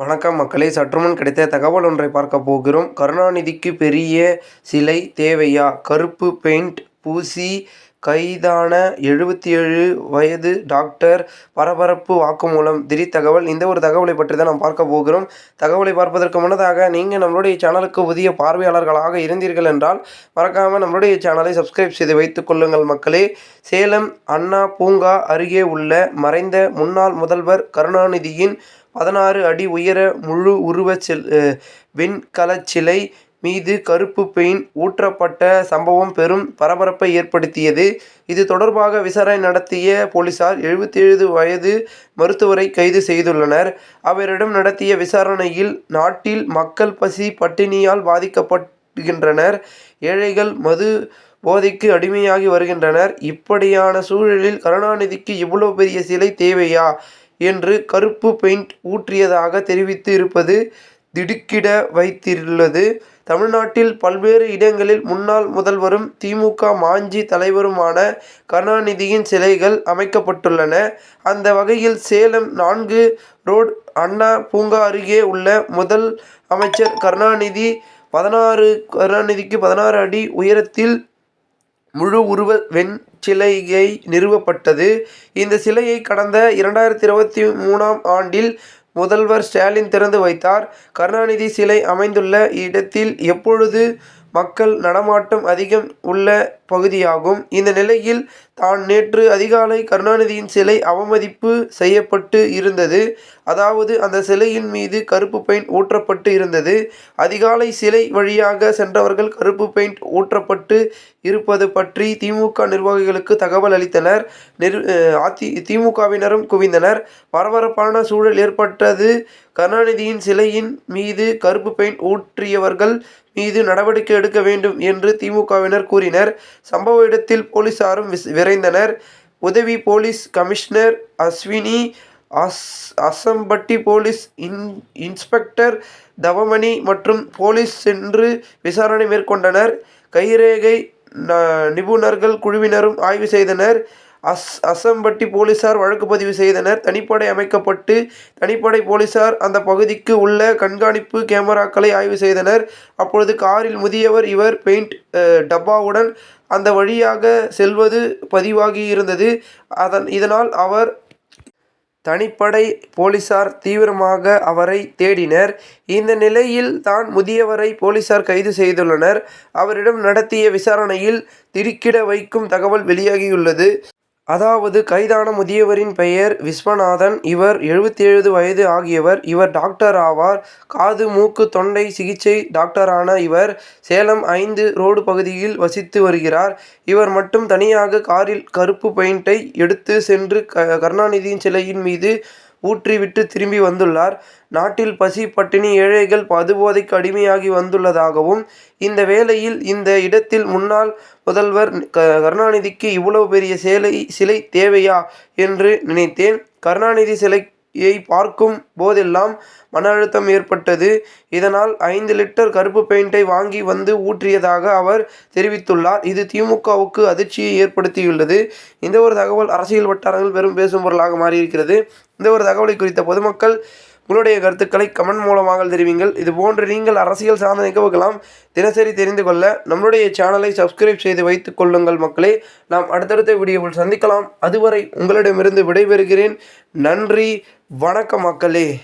வணக்கம் மக்களே. சற்றுமுன் கிடைத்த தகவல் ஒன்றை பார்க்க போகிறோம். கருணாநிதிக்கு பெரிய சிலை தேவையா? கருப்பு பெயிண்ட் பூசி கைதான எழுபத்தி ஏழு வயது டாக்டர் பரபரப்பு வாக்குமூலம். திடீர் தகவல். இந்த ஒரு தகவலை பற்றி தான் நாம் பார்க்க போகிறோம். தகவலை பார்ப்பதற்கு முன்னதாக நீங்கள் நம்மளுடைய சேனலுக்கு புதிய பார்வையாளர்களாக இருந்தீர்கள் என்றால் மறக்காமல் நம்மளுடைய சேனலை சப்ஸ்கிரைப் செய்து வைத்துக் கொள்ளுங்கள் மக்களே. சேலம் அண்ணா பூங்கா அருகே உள்ள மறைந்த முன்னாள் முதல்வர் கருணாநிதியின் பதினாறு அடி உயர முழு உருவச் சில் வெண்கலச் சிலை மீது கருப்பு பெயிண்ட் ஊற்றப்பட்ட சம்பவம் பெரும் பரபரப்பை ஏற்படுத்தியது. இது தொடர்பாக விசாரணை நடத்திய போலீசார் எழுபத்தேழு வயது மருத்துவரை கைது செய்துள்ளனர். அவரிடம் நடத்திய விசாரணையில் நாட்டில் மக்கள் பசி பட்டினியால் பாதிக்கப்படுகின்றனர் ஏழைகள் மது போதைக்கு அடிமையாகி வருகின்றனர். இப்படியான சூழலில் கருணாநிதிக்கு இவ்வளவு பெரிய சிலை தேவையா? என்று கருப்பு பெயிண்ட் ஊற்றியதாக தெரிவித்து இருப்பது திடுக்கிட வைத்துள்ளது தமிழ்நாட்டில் பல்வேறு இடங்களில் முன்னாள் முதல்வரும் திமுக மாஞ்சி தலைவருமான கருணாநிதியின் சிலைகள் அமைக்கப்பட்டுள்ளன. அந்த வகையில் சேலம் நான்கு ரோடு அண்ணா பூங்கா அருகே உள்ள முதல் அமைச்சர் கருணாநிதி பதினாறு கருணாநிதிக்கு பதினாறு அடி உயரத்தில் முழு உருவ வெண் சிலையை நிறுவப்பட்டது. இந்த சிலையை கடந்த இரண்டாயிரத்தி இருபத்தி மூணாம் ஆண்டில் முதல்வர் ஸ்டாலின் திறந்து வைத்தார். கருணாநிதி சிலை அமைந்துள்ள இடத்தில் எப்பொழுது மக்கள் நடமாட்டம் அதிகம் உள்ள பகுதியாகும். இந்த நிலையில் தான் நேற்று அதிகாலை கருணாநிதியின் சிலை அவமதிப்பு செய்யப்பட்டு இருந்தது. அதாவது அந்த சிலையின் மீது கருப்பு பெயிண்ட் ஊற்றப்பட்டு இருந்தது. அதிகாலை சிலை வழியாக சென்றவர்கள் கருப்பு பெயிண்ட் ஊற்றப்பட்டு இருப்பது பற்றி திமுக நிர்வாகிகளுக்கு தகவல் அளித்தனர். நிர் அதி திமுகவினரும் குவிந்தனர். பரபரப்பான சூழல் ஏற்பட்டது. கருணாநிதியின் சிலையின் மீது கருப்பு பெயிண்ட் ஊற்றியவர்கள் மீது நடவடிக்கை எடுக்க வேண்டும் என்று திமுகவினர் கூறினர். சம்பவ இடத்தில் போலீசாரும் விரைந்தனர். உதவி போலீஸ் கமிஷனர் அஸ்வினி அஸ் அசம்பட்டி போலீஸ் இன் இன்ஸ்பெக்டர் தவமணி மற்றும் போலீஸ் சென்று விசாரணை மேற்கொண்டனர். கைரேகை நிபுணர்கள் குழுவினரும் ஆய்வு செய்தனர். அஸ் அசம்பட்டி போலீசார் வழக்கு பதிவு செய்தனர். தனிப்படை அமைக்கப்பட்டு தனிப்படை போலீசார் அந்த பகுதிக்கு உள்ள கண்காணிப்பு கேமராக்களை ஆய்வு செய்தனர். அப்பொழுது காரில் முதியவர் இவர் பெயிண்ட் டப்பாவுடன் அந்த வழியாக செல்வது பதிவாகி இருந்தது அதன் இதனால் அவர் தனிப்படை போலீசார் தீவிரமாக அவரை தேடினர். இந்த நிலையில் தான் முதியவரை போலீசார் கைது செய்துள்ளனர். அவரிடம் நடத்திய விசாரணையில் திடுக்கிட வைக்கும் தகவல் வெளியாகியுள்ளது. அதாவது கைதான முதியவரின் பெயர் விஸ்வநாதன் இவர் எழுபத்தேழு வயது ஆகியவர். இவர் டாக்டர் ஆவார். காது மூக்கு தொண்டை சிகிச்சை டாக்டரான இவர் சேலம் ஐந்து ரோடு பகுதியில் வசித்து வருகிறார். இவர் மட்டும் தனியாக காரில் கருப்பு பெயிண்டை எடுத்து சென்று கருணாநிதியின் சிலையின் மீது ஊற்றிவிட்டு திரும்பி வந்துள்ளார். நாட்டில் பசி பட்டினி ஏழைகள் பதுபோதைக்கு அடிமையாகி வந்துள்ளதாகவும் இந்த வேளையில் இந்த இடத்தில் முன்னாள் முதல்வர் கருணாநிதிக்கு இவ்வளவு பெரிய சேலை சிலை தேவையா என்று நினைத்தேன். கருணாநிதி சிலை யை பார்க்கும் போதெல்லாம் மன அழுத்தம் ஏற்பட்டது. இதனால் ஐந்து லிட்டர் கருப்பு பெயிண்டை வாங்கி வந்து ஊற்றியதாக அவர் தெரிவித்துள்ளார். இது திமுகவுக்கு அதிர்ச்சியை ஏற்படுத்தியுள்ளது. இந்த ஒரு தகவல் அரசியல் வட்டாரங்கள் பெரும் பேசும் பொருளாக மாறியிருக்கிறது. இந்த ஒரு தகவலை குறித்த பொதுமக்கள் உங்களுடைய கருத்துக்களை கமெண்ட் மூலமாக தெரிவிங்கள். இது போன்று நீங்கள் அரசியல் சார்ந்த நிகழ்வுகளாம் தினசரி தெரிந்து கொள்ள நம்மளுடைய சேனலை சப்ஸ்கிரைப் செய்து வைத்துக் கொள்ளுங்கள் மக்களே. நாம் அடுத்தடுத்த வீடியோவில் சந்திக்கலாம். அதுவரை உங்களிடமிருந்து விடைபெறுகிறேன். நன்றி. வணக்க மக்களே.